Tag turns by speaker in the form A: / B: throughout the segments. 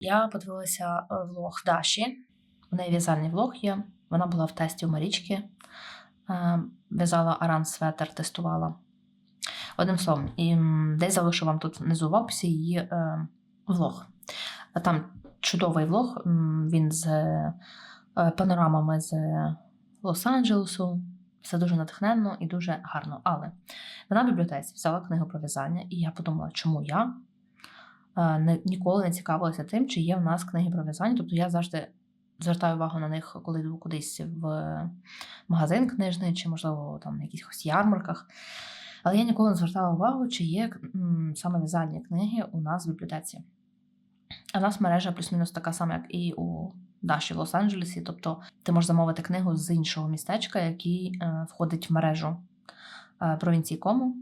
A: Я подивилася е, влог Даші. У неї в'язальний влог є. Вона була в тесті у Марічки, е, в'язала аран светер, тестувала. Одним словом, і десь залишу вам тут внизу в описі її е, влог. Там чудовий влог. Він з панорамами з Лос-Анджелесу. Все дуже натхненно і дуже гарно. Але вона в бібліотеці взяла книгу про в'язання, і я подумала, чому я ніколи не цікавилася тим, чи є в нас книги про в'язання. Тобто я завжди звертаю увагу на них, коли йду кудись в магазин книжний, чи, можливо, там на якихось ярмарках. Але я ніколи не звертала увагу, чи є саме в'язальні книги у нас в бібліотеці. А в нас мережа плюс-мінус така сама, як і у Даші в Лос-Анджелесі. Тобто ти можеш замовити книгу з іншого містечка, який е, входить в мережу е, провінції Кому.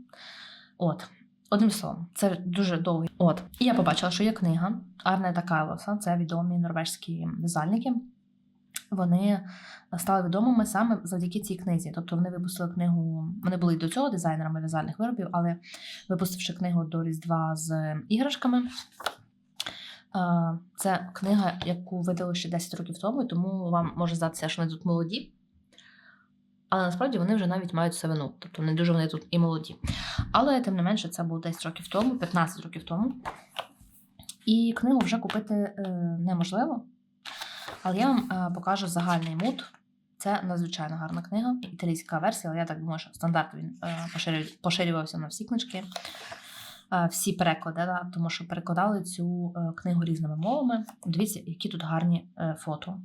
A: От. Одним словом, це дуже довгий. От. І я побачила, що є книга Арне та Кайлоса, це відомі норвежські в'язальники. Вони стали відомими саме завдяки цій книзі. Тобто вони випустили книгу, вони були й до цього дизайнерами в'язальних виробів, але випустивши книгу до Різдва з іграшками. е, Це книга, яку видали ще 10 років тому, і тому вам може здатися, що вони тут молоді. Але насправді вони вже навіть мають сивину, тобто не дуже вони тут і молоді. Але тим не менше, це було 10 років тому, 15 років тому. І книгу вже купити е, неможливо. Але я вам е, покажу загальний мут. Це надзвичайно гарна книга, італійська версія, але я так думаю, що стандарт він е, поширювався на всі книжки, всі переклади, да, тому що перекладали цю книгу різними мовами. Дивіться, які тут гарні фото.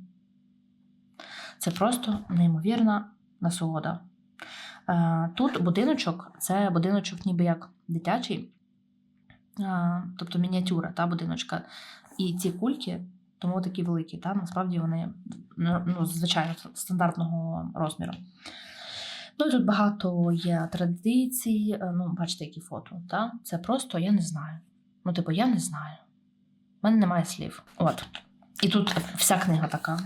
A: Це просто неймовірна насолода. Е, Тут будиночок це будиночок, ніби як дитячий, е, тобто мініатюра та будиночка. І ці кульки, тому такі великі, та насправді вони ну, ну, звичайно стандартного розміру. Ну тут багато є традицій. е, Ну, бачите, які фото. Та? Це просто я не знаю. Ну, типу, я не знаю. У мене немає слів. От. І тут вся книга така.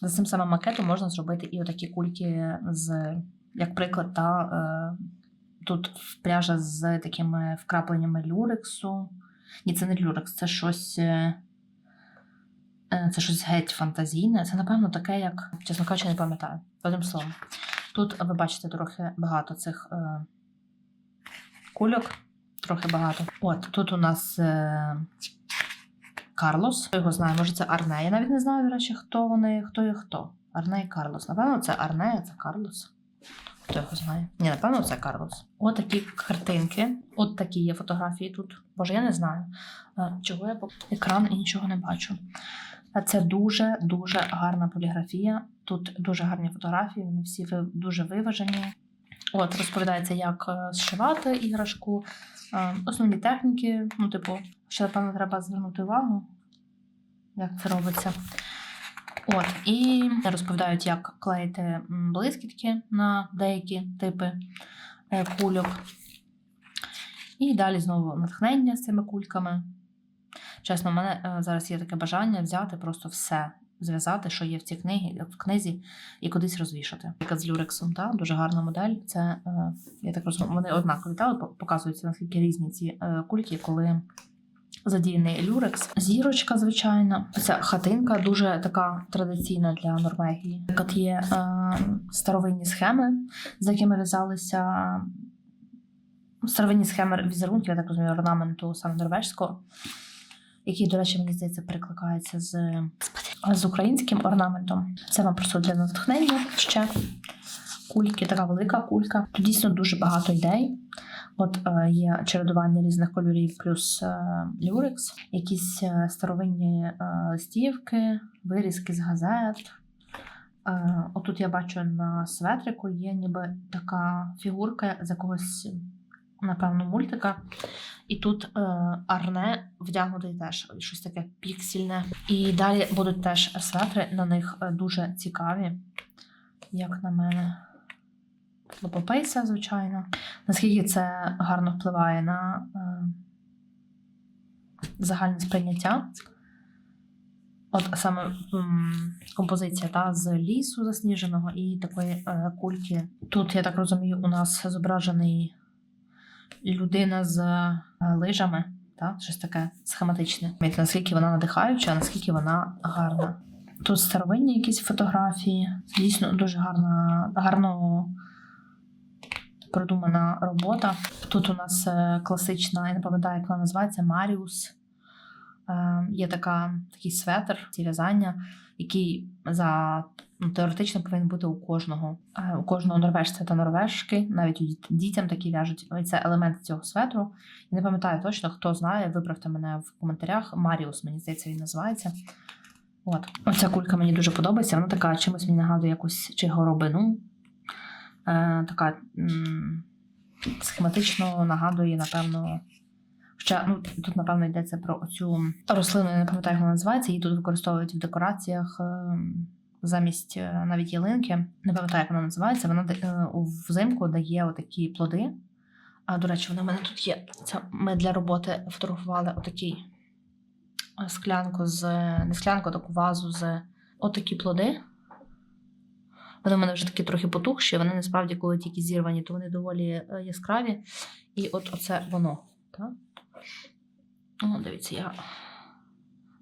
A: За цим самим макетом можна зробити і отакі кульки з, як приклад, та е, тут пряжа з такими вкрапленнями люрексу. Ні, це не люрекс, це щось. е, е, Це щось геть фантазійне. Це, напевно, таке, як, чесно кажучи, не пам'ятаю. Одним словом. Тут ви бачите трохи багато цих е, кульок, трохи багато. От тут у нас е, Карлос. Хто його знає, може це Арне. Я навіть не знаю, до речі, хто вони, хто є хто. Арне і Карлос. Напевно, це Арне, це Карлос. Хто його знає? Ні, напевно, це Карлос. От такі картинки. От такі є фотографії тут. Боже, я не знаю. Е, Чого я по екран і нічого не бачу. Це дуже дуже гарна поліграфія. Тут дуже гарні фотографії, вони всі дуже виважені. От розповідається, як е, зшивати іграшку, е, основні техніки. Ну, типу, ще напевно треба звернути увагу, як це робиться. От, і розповідають, як клеїти блискітки на деякі типи е, кульок. І далі знову натхнення з цими кульками. Чесно, в мене е, зараз є таке бажання взяти просто все, зв'язати, що є в цій книгі, в книзі, і кудись розвішати. Наприклад, з люрексом, та, дуже гарна модель. Це, е, я так розумію, вони однакові, та, показуються, наскільки різні ці кульки, коли задіяний люрекс. Зірочка, звичайно. Ця хатинка дуже така традиційна для Норвегії. Наприклад, є е, старовинні схеми, з якими в'язалися старовинні схеми візерунків, я так розумію, орнаменту саме норвежського, який, до речі, мені здається, перекликається з, з українським орнаментом. Це вам просто для натхнення ще. Кульки, така велика кулька. Тут дійсно дуже багато ідей. От е, є чередування різних кольорів, плюс е, люрекс, якісь е, старовинні листівки, вирізки з газет. Отут я бачу на светрику є ніби така фігурка з якогось, напевно, мультика. І тут Арне вдягнутий теж щось таке піксельне. І далі будуть теж светри, на них дуже цікаві, як на мене. Лопопейса, звичайно. Наскільки це гарно впливає на е, загальне сприйняття. От саме м, композиція та, з лісу засніженого і такої е, кульки. Тут, я так розумію, у нас зображений людина з е, лижами. Та? Щось таке схематичне. Наскільки вона надихаюча, наскільки вона гарна. Тут старовинні якісь фотографії. Дійсно дуже гарна, гарно продумана робота. Тут у нас е, класична, я не пам'ятаю, як вона називається, Маріус. Е, Є така, такий светр, ці в'язання, який за ну, теоретично повинен бути у кожного. Е, У кожного норвежця та норвежки, навіть дітям такі в'яжуть. Це елемент цього светру. Я не пам'ятаю точно, хто знає, виправте мене в коментарях. Маріус, мені здається, він називається. От. Оця кулька мені дуже подобається. Вона така чимось мені нагадує якусь чи горобину. Е, така схематично нагадує, напевно. Ще, ну, тут, напевно, йдеться про оцю рослину, я не пам'ятаю, як вона називається. Її тут використовують в декораціях е, замість е, навіть ялинки. Не пам'ятаю, як вона називається. Вона взимку дає отакі плоди. А, до речі, вони в мене тут є. Це ми для роботи фотографували отакий склянку з не склянку, таку вазу з отакі плоди. Вони в мене вже такі трохи потухші, вони насправді, коли тільки зірвані, то вони доволі е, яскраві. І от оце воно. Так? О, дивіться, я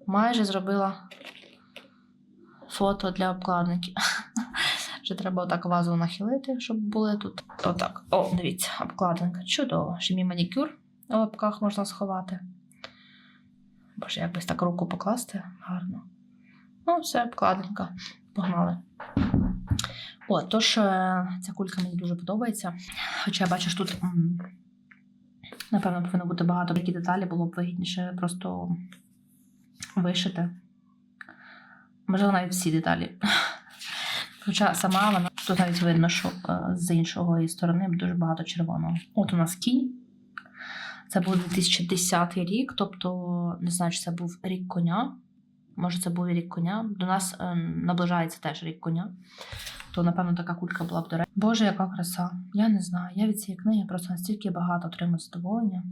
A: майже зробила фото для обкладинки. Вже треба отак вазу нахилити, щоб були тут. Отак. О, дивіться, обкладинка. Чудово. Ще мій манікюр у лапках можна сховати. Боже, якось так руку покласти гарно. Ну, все, обкладинка. Погнали. О, тож е, ця кулька мені дуже подобається. Хоча я бачу, що тут, напевно, повинно бути багато такі деталі, було б вигідніше просто вишити. Можливо, навіть всі деталі. Хоча сама вона тут навіть видно, що е, з іншої сторони дуже багато червоного. От у нас кінь. Це був 2010 рік, тобто не знаю, чи це був рік коня. Може, це був рік коня. До нас е, наближається теж рік коня. То, напевно, така кулька була б до речі. Боже, яка краса. Я не знаю. Я від цієї книги просто настільки багато отримую задоволення.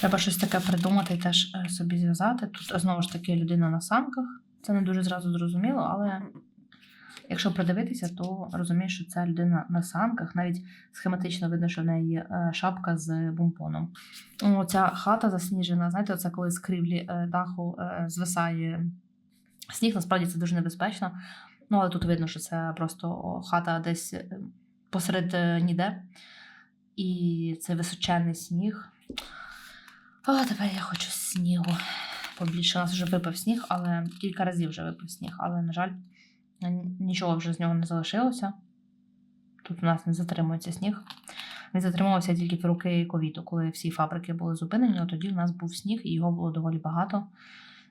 A: Треба щось таке придумати і теж е, собі зв'язати. Тут знову ж таки людина на самках. Це не дуже зразу зрозуміло, але якщо придивитися, то розумієш, що це людина на самках. Навіть схематично видно, що в неї е, шапка з бумпоном. Оця хата засніжена, знаєте, оце коли з кривлі е, даху е, звисає сніг, насправді це дуже небезпечно. Ну, але тут видно, що це просто хата десь е, посеред е, ніде. І це височенний сніг. А тепер я хочу снігу. Побільше у нас вже випав сніг, але кілька разів вже випав сніг, але, на жаль, нічого вже з нього не залишилося. Тут у нас не затримується сніг. Він затримувався тільки в роки ковіду, коли всі фабрики були зупинені. От тоді у нас був сніг, і його було доволі багато.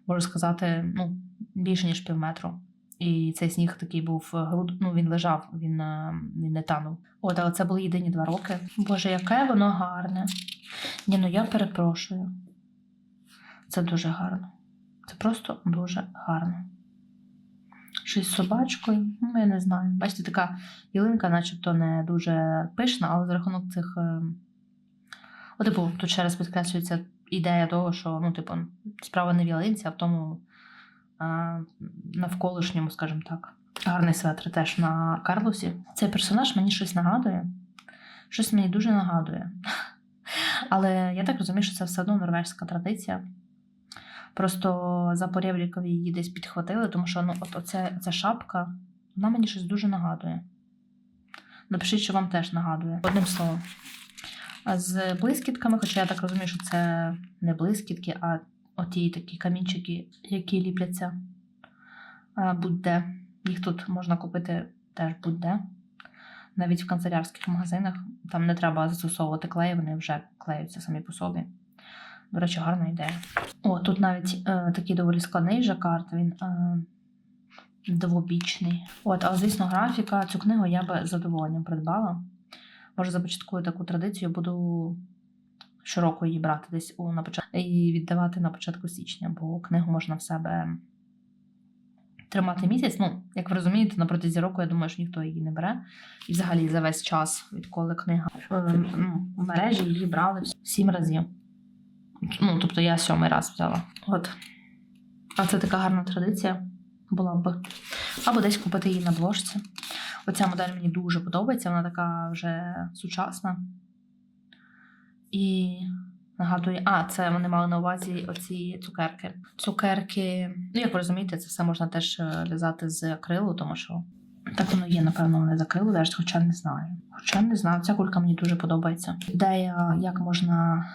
A: Можу сказати, ну, більше ніж півметру. І цей сніг такий був е, груд, ну він лежав, він, е, він не танув. От, але це були єдині два роки. Боже, яке воно гарне. Ні, ну я перепрошую. Це дуже гарно. Це просто дуже гарно. Щось з собачкою, ну я не знаю. Бачите, така ялинка, начебто не дуже пишна, але за рахунок цих. е, О, типу, тут ще раз підкреслюється ідея того, що ну, типу, справа не в ялинці, а в тому а, навколишньому, скажімо так. Гарний светр теж на Карлосі. Цей персонаж мені щось нагадує. Щось мені дуже нагадує. Але я так розумію, що це все одно норвежська традиція. Просто за Порєвлікові її десь підхватили, тому що ну, от оця, ця шапка, вона мені щось дуже нагадує. Напишіть, що вам теж нагадує. Одним словом. А з блискітками, хоча я так розумію, що це не блискітки, а оті такі камінчики, які ліпляться будь-де. Їх тут можна купити теж будь-де. Навіть в канцелярських магазинах. Там не треба застосовувати клей, вони вже клеються самі по собі. До речі, гарна ідея. О, тут навіть е, такий доволі складний жакард, він е, двобічний. От, але звісно, графіка. Цю книгу я би з задоволенням придбала. Може, започаткую таку традицію, буду щороку її брати десь у на початку і віддавати на початку січня, бо книгу можна в себе тримати місяць. Ну, як ви розумієте, на протязі року я думаю, що ніхто її не бере. І взагалі за весь час, відколи книга е, ну, в мережі її брали сім разів. Ну, тобто я сьомий раз взяла. От. А це така гарна традиція була б. Або десь купити її на бложці. Оця модель мені дуже подобається, вона така вже сучасна. І Нагадує, а, це вони мали на увазі оці цукерки. Цукерки, ну як ви розумієте, це все можна теж е, в'язати з акрилу, тому що так воно є, напевно, вони з акрилу в'яжуть, хоча не знаю. Хоча не знаю, ця кулька мені дуже подобається. Ідея, як можна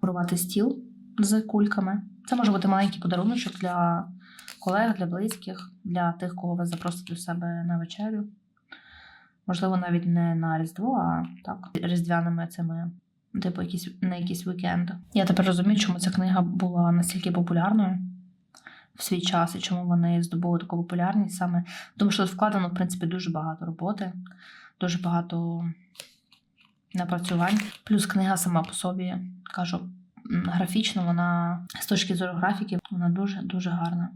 A: порувати стіл з кульками. Це може бути маленький подаруночок для колег, для близьких, для тих, кого ви запросите до себе на вечерю. Можливо, навіть не на Різдво, а так, різдвяними цими, типу, якісь, на якийсь вікенд. Я тепер розумію, чому ця книга була настільки популярною в свій час і чому вони здобули таку популярність саме. Тому що вкладено, в принципі, дуже багато роботи, дуже багато напрацювань. Плюс книга сама по собі, кажу, графічно вона з точки зору графіки, вона дуже дуже гарна.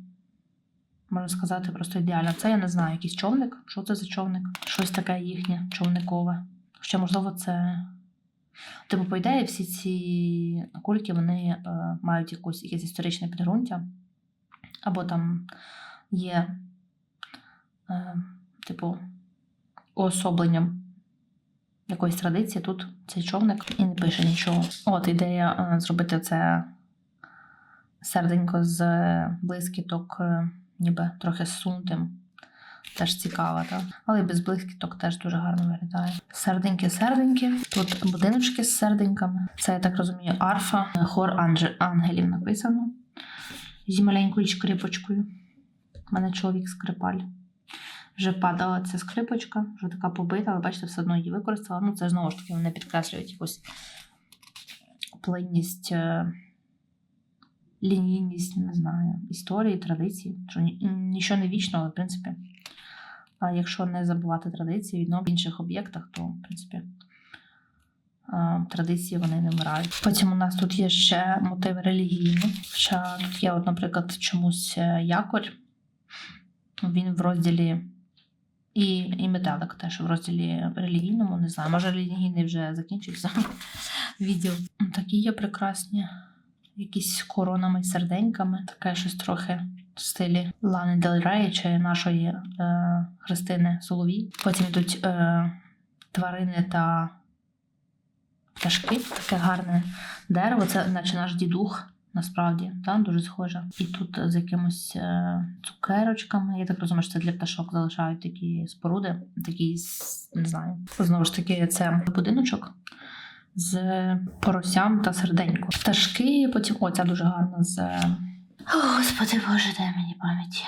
A: Можна сказати, просто ідеально. Це я не знаю, якийсь човник. Що це за човник? Щось таке їхнє, човникове. Ще, можливо, це. Типу, по ідеї, всі ці кульки вони е, мають якусь, якесь історичне підґрунтя, або там є, е, типу, уособленням якоїсь традиції. Тут цей човник і не пише нічого. От ідея е, зробити це серденько з блискіток, е, ніби трохи сунутим. Теж цікава, так? Але без блискіток теж дуже гарно виглядає. Серденьки-серденьки. Тут будиночки з серденьками. Це, я так розумію, арфа, хор ангелів написано. Зі маленькою скрипочкою. У мене чоловік скрипаль. Вже падала ця скрипочка, вже така побита, але бачите, все одно її використала. Ну, це знову ж таки вони підкреслюють якусь плинність, е, лінійність, не знаю, історії, традиції. Що нічого не вічно, але в принципі. Якщо не забувати традиції відно в інших об'єктах, то в принципі традиції вони не вмирають. Потім у нас тут є ще мотиви релігійні. Ще тут є, от, наприклад, чомусь е, якорь. Він в розділі і, і метелик теж в розділі релігійному. Не знаю, може релігійний вже закінчився відділ. Такі є прекрасні. Якісь коронами, серденьками, таке щось трохи в стилі Лани Дель Рей чи нашої е, Христини Соловій. Потім йдуть е, тварини та пташки. Таке гарне дерево. Це наче наш дідух, насправді, та, дуже схоже. І тут з якимось е, цукерочками. Я так розумію, що це для пташок залишають такі споруди, такі, не знаю. Знову ж таки, це будиночок. З поросям та серденько. Пташки, потім. О, ця дуже гарна з. е, О, Господи Боже, дай мені пам'ять.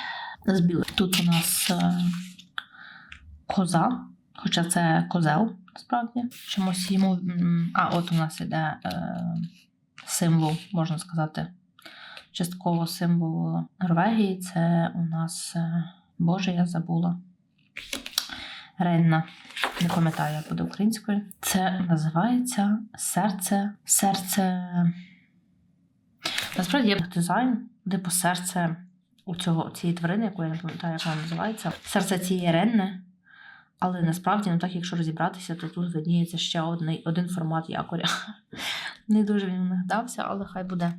A: З білих. Тут у нас е, коза, хоча це козел, насправді. Чомусь йому. А, от у нас іде е, символ, можна сказати. Частково символ Норвегії. Це у нас. Е, Боже, я забула. Ренна. Не пам'ятаю, як буде українською. Це називається серце. Серце. Насправді є дизайн, типу серце у цього, цієї тварини, яку я не пам'ятаю, як вона називається. Серце цієї ренни. Але насправді, ну так, якщо розібратися, то тут видніється ще один, один формат якоря. Не дуже він мені вдався, але хай буде.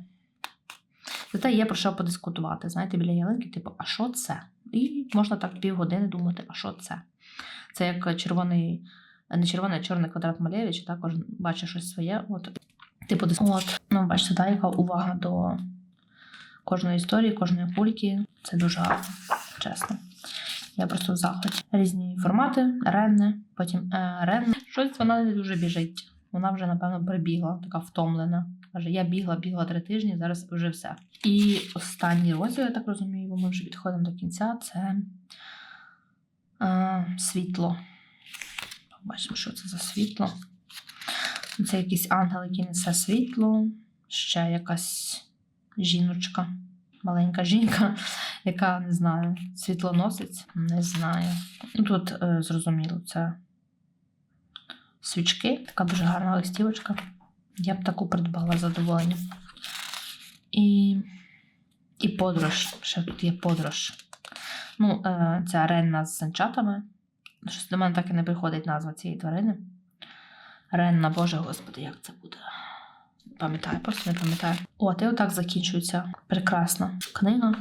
A: Зате є про що подискутувати. Знаєте, біля ялинки, типу, а що це? І можна так півгодини думати, а що це? Це як червоний, не червоний, а чорний квадрат Малевича, також бачить щось своє. От, типу, от, ну, бачите, та, яка увага до кожної історії, кожної кульки. Це дуже гарно, чесно. Я просто в захваті. Різні формати, ренни, потім е, ренни. Щось вона не дуже біжить. Вона вже, напевно, прибігла, така втомлена. Каже, я бігла, бігла три тижні, зараз вже все. І останній розділ, я так розумію, бо ми вже підходимо до кінця. Це е, світло. Бачимо, що це за світло. Це якийсь ангел, який несе світло, ще якась жіночка, маленька жінка, яка не знаю, світлоносець, не знаю. Ну, Тут е, зрозуміло, це свічки, така дуже гарна листівочка. Я б таку придбала з задоволенням. І, і подорож. Ще тут є подорож. Ну, е, ця ренна з санчатами. Щось до мене так і не приходить назва цієї тварини. Ренна, Боже Господи, як це буде? Пам'ятаю, просто не пам'ятаю. От, і отак закінчується прекрасна книга.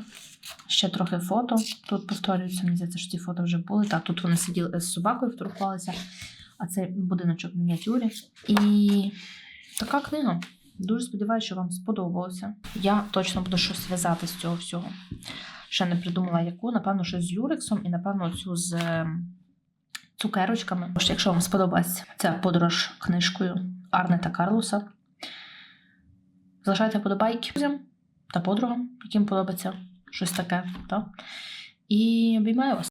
A: Ще трохи фото. Тут повторюється, мені здається, що ці фото вже були. Так, тут вони сиділи з собакою, вторгувалися, а це будиночок в мініатюрі. І така книга. Дуже сподіваюся, що вам сподобалося. Я точно буду щось в'язати з цього всього. Ще не придумала яку. Напевно, що з Юрексом і, напевно, цю з е, цукерочками. Тож, якщо вам сподобалась ця подорож книжкою Арне та Карлоса, залишайте подобайки друзям та подругам, яким подобається щось таке. Так? І обіймаю вас.